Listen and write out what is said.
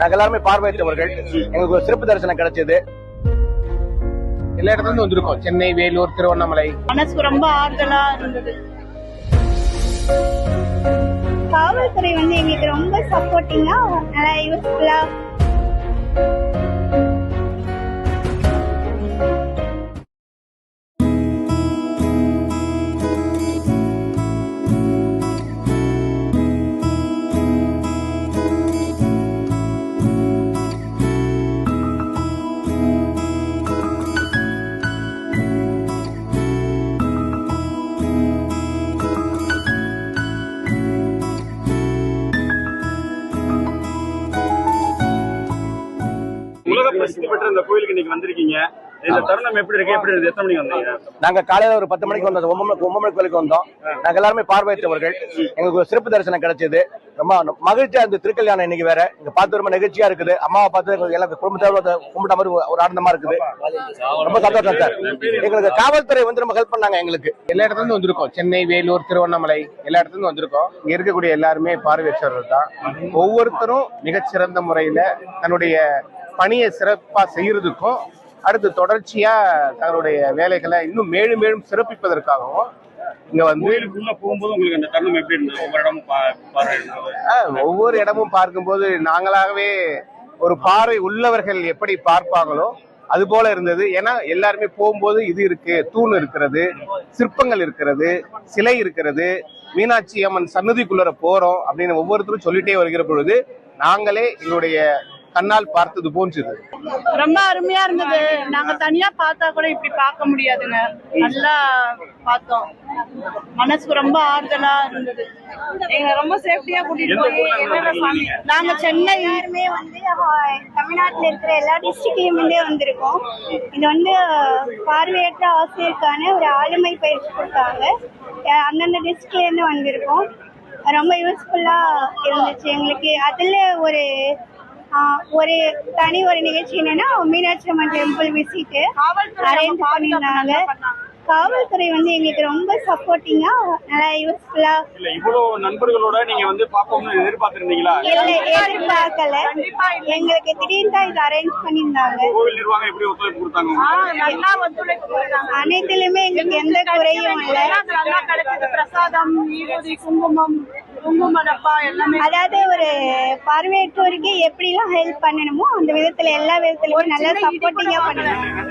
நாங்க எல்லாருமே பார்வையிட்டவர்கள் எங்களுக்கு ஒரு சிறப்பு தரிசனம் கிடைச்சது. எல்லா இடத்துல இருந்து வந்திருக்கோம். சென்னை வேலூர் திருவண்ணாமலை. மனசுக்கு ரொம்ப ஆறுதலா இருந்தது. காவல்துறை வந்து எங்களுக்கு ரொம்ப சப்போர்ட்டிங்கா நல்லா பிரசித்தி பெற்ற இந்த கோயிலுக்கு இன்னைக்கு வந்திருக்கீங்க. இந்த தருணம் எப்படி இருக்கு? எப்படி இருக்கு எத்தனை மணிக்கு வந்தீங்க? நாங்க காலையில ஒரு பத்து மணிக்கு வந்தோம். ஒன்பது ஒன்பது மணி கோயிலுக்கு வந்தோம். நாங்க எல்லாருமே பார்வையிட்டவர்கள் எங்களுக்கு ஒரு சிறப்பு தரிசனம் கிடைச்சது. ரொம்ப மகிழ்ச்சியா இருந்தது. திருக்கல்யாணம் இன்னைக்கு வேற. இங்க பார்த்து ரொம்ப நிகழ்ச்சியா இருக்குது. அம்மாவை பார்த்து எங்களுக்கு எல்லாம் குடும்பத்தோட கும்பிட்ட மாதிரி ஒரு ஆனந்தமா இருக்குது. ரொம்ப சந்தோஷம் சார். எங்களுக்கு காவல்துறை வந்து ரொம்ப ஹெல்ப் பண்ணாங்க எங்களுக்கு. எல்லா இடத்துல இருந்து வந்திருக்கோம். சென்னை வேலூர் திருவண்ணாமலை எல்லா இடத்துல இருந்து வந்திருக்கோம். இங்க இருக்கக்கூடிய எல்லாருமே பார்வையற்றவர்கள் தான். ஒவ்வொருத்தரும் மிகச்சிறந்த முறையில தன்னுடைய பணியை சிறப்பா செய்யறதுக்கும் அடுத்து தொடர்ச்சியா தங்களுடைய வேலைகளை இன்னும் மேலும் மேலும் சிறப்பிப்பதற்காகவும் இங்க வந்து கோயிலுக்குள்ள போகும்போது உங்களுக்கு அந்த தருணம் எப்படி இருந்தது? ஒவ்வொரு இடமும் ஒவ்வொரு இடமும் பார்க்கும்போது நாங்களாகவே ஒரு பார்வை உள்ளவர்கள் எப்படி பார்ப்பாங்களோ அது போல இருந்தது. ஏன்னா எல்லாருமே போகும்போது இது இருக்கு தூண் இருக்கிறது சிற்பங்கள் இருக்கிறது சிலை இருக்கிறது மீனாட்சி அம்மன் சன்னதிக்குள்ளர போறோம் அப்படின்னு ஒவ்வொருத்தரும் சொல்லிட்டே வருகிற பொழுது நாங்களே எங்களுடைய கண்ணால் பார்த்தது போன்றது. ரொம்ப அருமையா இருந்தது. நாங்க தனியா பார்த்தா கூட இப்படி பார்க்க முடியாதுங்க நல்லா பார்த்தோம். மனசுக்கு ரொம்ப ஆறுதலா இருந்தது. எங்களை ரொம்ப சேஃப்டியா கூட்டிட்டு போய்? நாங்க சென்னை எல்லாருமே வந்து தமிழ்நாட்டுல இருக்கிற எல்லா டிஸ்ட்ரிக்ட்லயுமே வந்திருக்கோம். இது வந்து பார்வையற்ற ஆசிரியருக்கான ஒரு ஆளுமை பயிற்சி கொடுத்தாங்க. அந்தந்த டிஸ்ட்ரிக்ட்ல இருந்து வந்திருக்கோம். ரொம்ப யூஸ்ஃபுல்லா இருந்துச்சு எங்களுக்கு. அதுல ஒரு ஒரு தனி ஒரு நிகழ்ச்சி என்னன்னா Meenakshi Amman temple visit arrange பண்ணியிருந்தாங்க. காவல்துறை வந்து எங்களுக்கு ரொம்ப சப்போர்ட்டிங்கா நல்லா யூஸ்ஃபுல்லா இல்ல இவ்வளவு நண்பர்களோட நீங்க வந்து பாப்போம்னு எதிர்பார்த்திருந்தீங்களா? இல்லை எதிர்பார்க்கல. எங்களுக்கு திடீர்னு தான் இது அரேஞ்ச் பண்ணியிருந்தாங்க. கோவில் நிர்வாகம் எப்படி ஒத்துழைப்பு கொடுத்தாங்க உங்களுக்கு? நல்லா ஒத்துழைப்பு அனைத்திலுமே எங்களுக்கு எந்த குறையும் இல்லை. நல்லா கிடைச்சது. பிரசாதம் குங்குமம் அதாவது ஒரு பார்வையற்றோருக்கு எப்படிலாம் ஹெல்ப் பண்ணணுமோ அந்த விதத்துல எல்லா விதத்துலயும் நல்லா சப்போர்ட்டிங்கா பண்ணுவாங்க